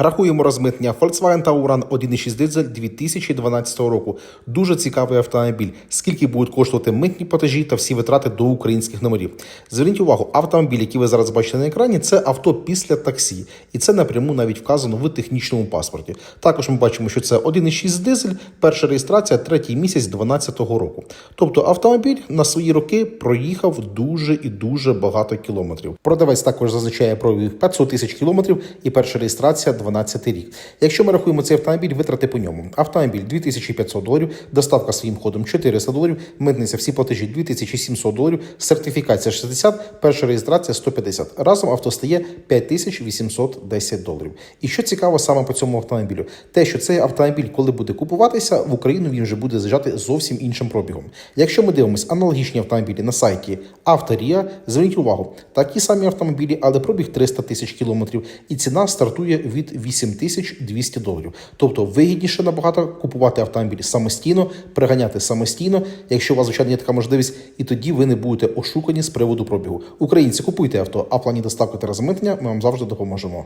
Рахуємо розмитнення Volkswagen Tauran 1.6 дизель 2012 року. Дуже цікавий автомобіль. Скільки будуть коштувати митні платежі та всі витрати до українських номерів. Зверніть увагу, автомобіль, який ви зараз бачите на екрані, це авто після таксі, і це напряму навіть вказано в технічному паспорті. Також ми бачимо, що це 1.6 дизель, перша реєстрація, третій місяць 2012 року. Тобто автомобіль на свої роки проїхав дуже і дуже багато кілометрів. Продавець також зазначає пробіг 500 тисяч кілометрів і перша реєстрація 12 рік. Якщо ми рахуємо цей автомобіль, витрати по ньому. Автомобіль 2500 доларів, доставка своїм ходом 400 доларів, митниця всі платежі 2700 доларів, сертифікація 60, перша реєстрація 150. Разом авто стає 5810 доларів. І що цікаво саме по цьому автомобілю, те, що цей автомобіль, коли буде купуватися, в Україну він вже буде заїжджати зовсім іншим пробігом. Якщо ми дивимося аналогічні автомобілі на сайті Авторія, зверніть увагу, такі самі автомобілі, але пробіг 300 тисяч кілометрів, і ціна стартує від 8200 доларів. Тобто вигідніше набагато купувати автомобіль самостійно, приганяти самостійно, якщо у вас звичайно є така можливість, і тоді ви не будете ошукані з приводу пробігу. Українці купуйте авто, а в плані доставки та розмитнення ми вам завжди допоможемо.